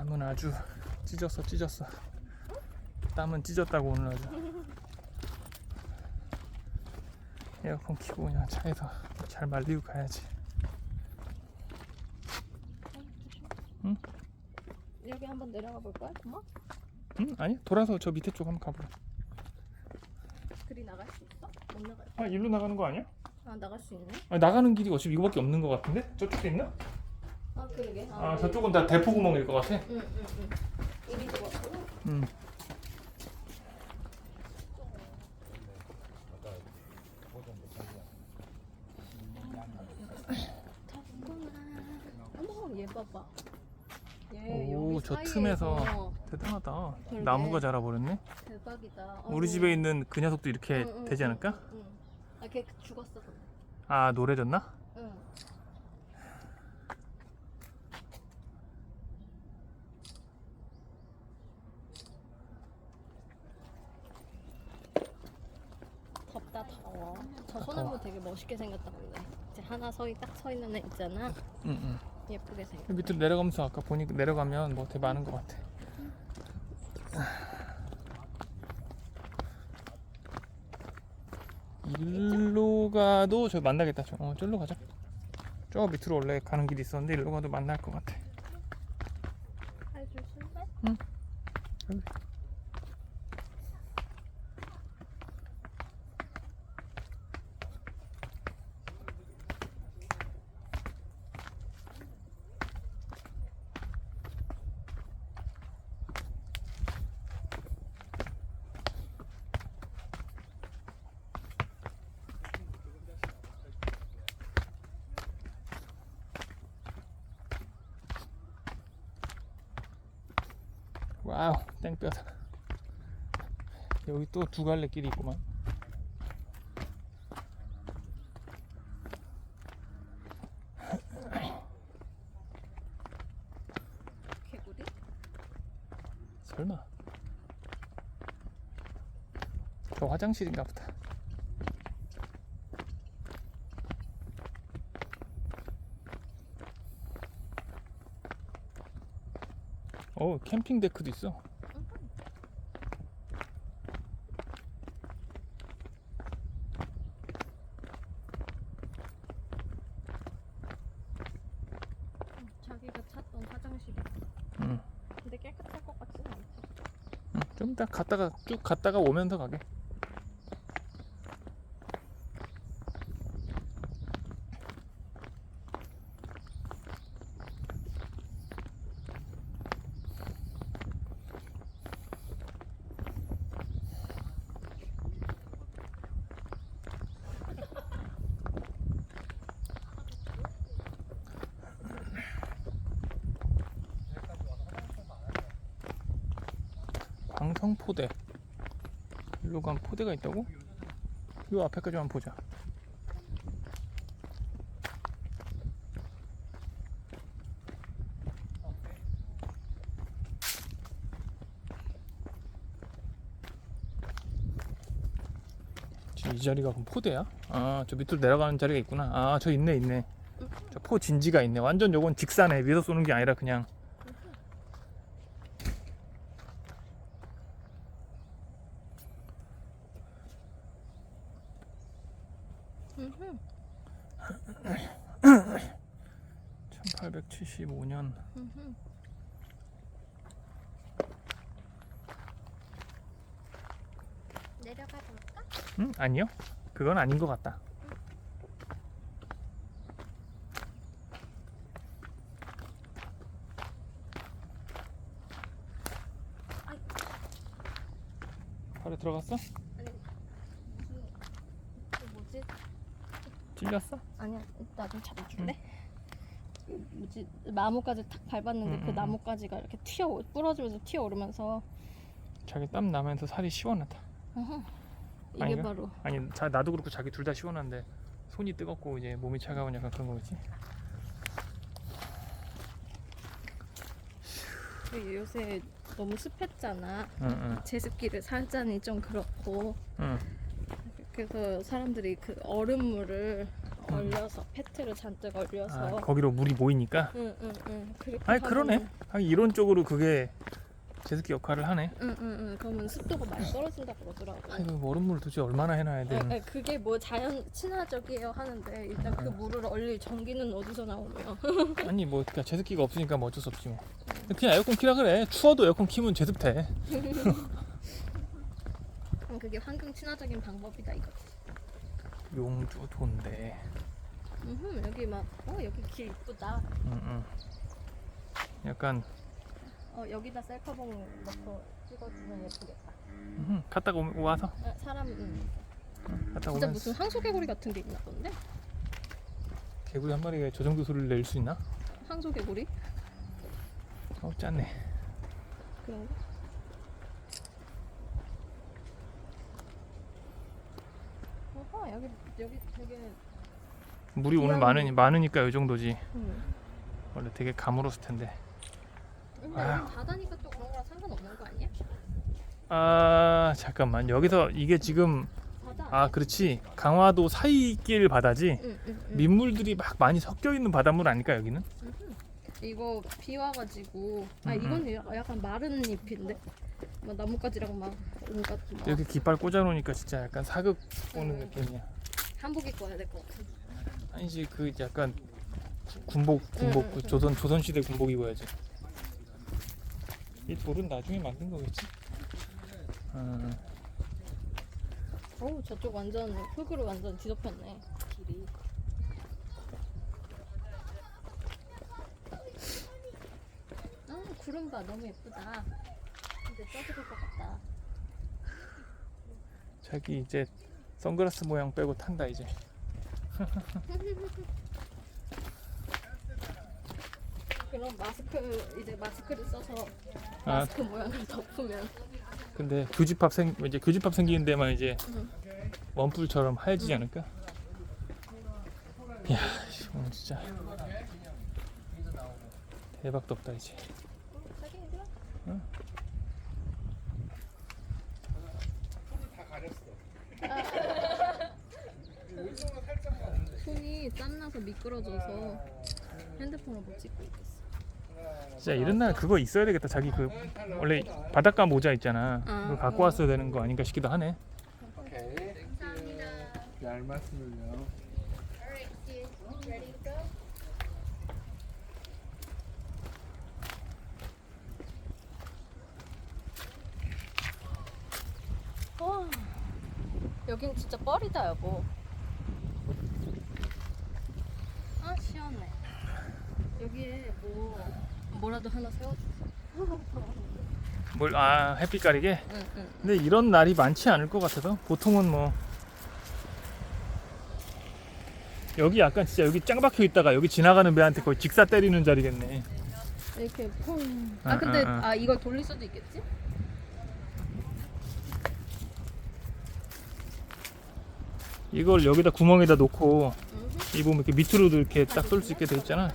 땀은 아주 찢었어 찢었어 땀은 찢었다고 오늘 아주 에어컨 켜고 그냥 차에서 잘 말리고 가야지 여기 한번 내려가 볼까요? 엄마? 응? 아니 돌아서 저 밑에 쪽 한번 가보자 그리 나갈 수 있어? 못 나갈 아 일로 나가는 거 아니야? 아 나갈 수 있네? 아니, 나가는 길이 어차피 이거밖에 없는 거 같은데? 저쪽도 있나? 아 그러게 아 네. 저쪽은 다 대포 구멍일 것 같아 응 응응 이리도 왔고 응 어머 얘 봐봐 얘 오, 여기 저 사이에서 틈에서 대단하다. 그러게. 나무가 자라버렸네. 대박이다 우리 어머. 집에 있는 그 녀석도 이렇게 응, 응, 되지 응, 않을까? 응. 아, 걔 죽었어. 근데. 아, 노래졌나? 응. 덥다 더워. 저 소나무 되게 멋있게 생겼다 근데. 이제 하나 서이 딱 서 있는 애 있잖아. 응, 응. 예쁘게 생겼. 그 밑으로 내려가면서 아까 보니까 내려가면 뭐 되게 많은 것 같아. 일로 가도 저 만나겠다. 저, 어, 저기로 가자. 저 밑으로 원래 가는 길이 있었는데 일로 가도 만날 것 같아. 와우, 땡볕. 여기 또 두 갈래 길이 있구만. 개구리? 설마. 저 화장실인가 보다. 어, 캠핑 데크도 있어. 응, 자기가 찾던 화장실이. 응. 근데 깨끗할 것 같진 않다. 응, 좀 이따 갔다가 쭉 갔다가 오면서 가게. 광성포대. 일로 가면 포대가 있다고? 요 앞에까지 한번 보자. 이 자리가 그럼 포대야? 아, 저 밑으로 내려가는 자리가 있구나. 아, 저 있네, 있네. 저 포 진지가 있네. 완전 요건 직사네. 위에서 쏘는 게 아니라 그냥. 음흠. 1875년 음흠. 내려가 볼까? 응? 아니요. 그건 아닌 것 같다. 발에 들어갔어? 아니 무슨 그 뭐지? 찔렸어? 아니야 나 좀 잡아줄래? 그 뭐지 나무까지 탁 밟았는데 음, 그 음, 나무까지가 이렇게 튀어 부러지면서 튀어 오르면서 자기 땀 나면서 살이 시원하다. 이게 아닌가? 바로 아니, 자, 나도 그렇고 자기 둘 다 시원한데 손이 뜨겁고 이제 몸이 차가운 약간 그런 거겠지. 그 요새 너무 습했잖아 응, 응, 제습기를 살자니 좀 그렇고 응. 그래서 사람들이 그 얼음물을 얼려서 페트를 잔뜩 아, 얼려서. 거기로 물이 모이니까. 응응응. 그렇게 아니 그러네. 하면은- 아니, 이론적으로 그게 제습기 역할을 하네. 응응응. 그러면 습도가 많이 떨어진다 그러더라고. 아이고 얼음물 도대체 얼마나 해놔야 에, 되는? 에, 그게 뭐 자연 친화적이에요 하는데 일단 그 물을 얼릴 전기는 어디서 나오며 아니 뭐 그러니까 제습기가 없으니까 뭐 어쩔 수 없지 뭐. 그냥 에어컨 키라 그래. 추워도 에어컨 키면 제습돼. 그게 환경 친화적인 방법이다 이거지. 용주 좋은데. 음 여기 막 어 여기 길 이쁘다. 응, 응. 약간 어 여기다 셀카봉 넣고 찍어주면 예쁘겠다. 음, 갔다가 오- 와서 아, 사람 음. 갔다 진짜 오면 무슨 황소개구리 같은 게 있나 본데? 개구리 한 마리가 저 정도 소리를 낼 수 있나? 황소개구리? 어 짰네. 그런 거? 어허 여기 여기 되게 물이 오늘 많으니 많으니까 이 정도지. 음. 원래 되게 가물었을 텐데. 근데. 여기 바다니까 또 그런 거랑 상관없는 거 아니야? 아 잠깐만 여기서 이게 지금 바다. 아 그렇지 강화도 사이길 바다지. 응, 응, 응. 민물들이 막 많이 섞여 있는 바닷물 아닐까 여기는? 이거 비 와가지고 아 음, 이건 야- 약간 마른 잎인데 막 나뭇가지랑 막 온갖 막 이렇게 깃발 꽂아놓으니까 진짜 약간 사극 오는 느낌이야. 한복 입고 와야 될 것 같아. 아니지 그 약간 군복 군복 응, 그 응, 조선 조선 시대 군복 입어야지. 이 돌은 나중에 만든 거겠지? 어, 어우 저쪽 완전 흙으로 완전 뒤덮였네 길이. 아 구름 봐 너무 예쁘다. 이제 떠들을 것 같다. 자기 이제 선글라스 모양 빼고 탄다 이제. 그럼 마스크 이제 마스크를 써서 아 마스크 모양을 덮으면 근데 교집합 생 이제 교집합 생기는 데만 이제 응. 원뿔처럼 하얘지지 않을까? 이야 씨, 오늘 진짜 대박 덥다 이제. 자기 얘들아. 응. 땀나서 미끄러져서 핸드폰을 못 찍고 있겠어. 진짜 이런 날 그거 있어야 되겠다. 자기 그 원래 바닷가 모자 있잖아. 아, 그거 어. 갖고 왔어야 되는 거 아닌가 싶기도 하네. 오케이. 감사합니다. 별 말씀을요. 와, 여긴 진짜 뻘이다 여보. 아 시원해. 여기에 뭐 뭐라도 하나 세워주세요. 뭘 아 햇빛 가리게. 응, 응. 근데 이런 날이 많지 않을 것 같아서 보통은 뭐 여기 약간 진짜 여기 짱 박혀 있다가 여기 지나가는 배한테 거의 직사 때리는 자리겠네. 이렇게 퐁. 아, 아 근데 아, 아. 아 이걸 돌릴 수도 있겠지? 이걸 여기다 구멍에다 놓고 응. 이 보면 이렇게 밑으로도 이렇게 딱 쏠 수 있게 돼 있잖아.